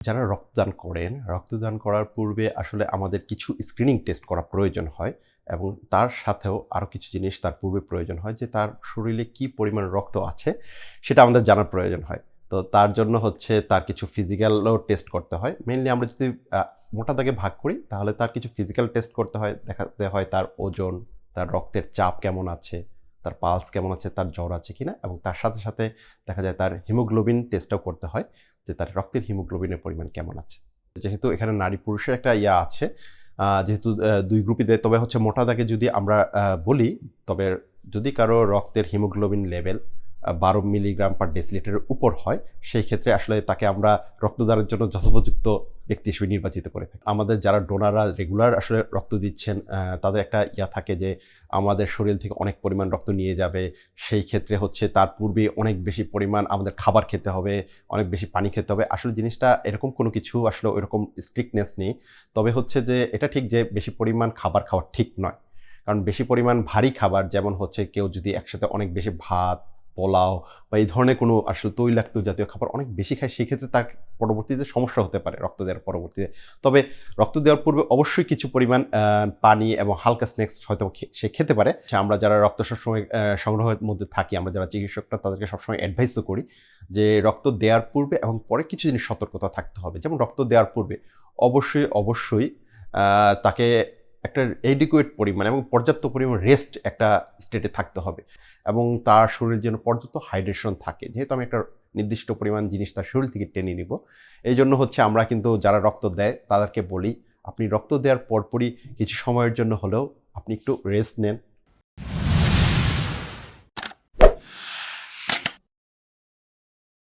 যারা রক্তদান করেন, রক্তদান করার পূর্বে আসলে আমাদের কিছু স্ক্রিনিং টেস্ট করা প্রয়োজন হয় এবং তার সাথেও আরও কিছু জিনিস তার পূর্বে প্রয়োজন হয় যে তার শরীরে কি পরিমাণ রক্ত আছে সেটা আমাদের জানার প্রয়োজন হয়। তো তার জন্য হচ্ছে তার কিছু ফিজিক্যালও টেস্ট করতে হয়। মেনলি আমরা যদি মোটা দাগে ভাগ করি তাহলে তার কিছু ফিজিক্যাল টেস্ট করতে হয় দেখাতে হয় তার ওজন, তার রক্তের চাপ কেমন আছে তার পালস কেমন আছে, তার জ্বর আছে কিনা এবং তার সাথে সাথে দেখা যায় তার হিমোগ্লোবিন টেস্টটাও করতে হয় যে তার রক্তের হিমোগ্লোবিনের পরিমাণ কেমন আছে। যেহেতু এখানে নারী পুরুষের একটা ইয়া আছে যেহেতু দুই গ্রুপই দেয়, তবে হচ্ছে মোটা দাগে যদি আমরা বলি, তবে যদি কারও রক্তের হিমোগ্লোবিন লেভেল বারো মিলিগ্রাম পার ডেসিলিটারের উপর হয়, সেই ক্ষেত্রে আসলে তাকে আমরা রক্তদানের জন্য যথোপযুক্ত ব্যক্তি হিসেবে নির্বাচিত করে থাকি। আমাদের যারা ডোনাররা রেগুলার আসলে রক্ত দিচ্ছেন তাদের একটা ইয়া থাকে যে আমাদের শরীর থেকে অনেক পরিমাণ রক্ত নিয়ে যাবে, সেই ক্ষেত্রে হচ্ছে তার পূর্বে অনেক বেশি পরিমাণ আমাদের খাবার খেতে হবে, অনেক বেশি পানি খেতে হবে। আসলে জিনিসটা এরকম কোনো কিছু আসলে ওইরকম স্ট্রিক্টনেস নেই। তবে হচ্ছে যে এটা ঠিক যে বেশি পরিমাণ খাবার খাওয়া ঠিক নয়। কারণ বেশি পরিমাণ ভারী খাবার, যেমন হচ্ছে কেউ যদি একসাথে অনেক বেশি ভাত পোলাও বা এই ধরনের কোনো আসলে তৈলাক্ত জাতীয় খাবার অনেক বেশি খায়, সেক্ষেত্রে তার পরবর্তীতে সমস্যা হতে পারে রক্ত দেওয়ার পরবর্তীতে। তবে রক্ত দেওয়ার পূর্বে অবশ্যই কিছু পরিমাণ পানি এবং হালকা স্ন্যাক্স হয়তো সে খেতে পারে। আমরা যারা রক্ত সবসময় সংগ্রহের মধ্যে থাকি, আমরা যারা চিকিৎসকরা তাদেরকে সবসময় অ্যাডভাইসও করি যে রক্ত দেওয়ার পূর্বে এবং পরে কিছু জিনিস সতর্কতা থাকতে হবে। যেমন রক্ত দেওয়ার পূর্বে অবশ্যই অবশ্যই তাকে একটা এডিকুয়েট পরিমাণ এবং পর্যাপ্ত পরিমাণ রেস্ট একটা স্টেটে থাকতে হবে। এবং তার শরীরের জন্য পর্যাপ্ত হাইড্রেশন থাকে। যেহেতু আমি একটা নির্দিষ্ট পরিমাণ জিনিস তার শরীর থেকে টেনে নিব। এই জন্য হচ্ছে আমরা কিন্তু যারা রক্ত দেয় তাদেরকে বলি, আপনি রক্ত দেওয়ার পরপরই কিছু সময়ের জন্য হলেও আপনি একটু রেস্ট নেন।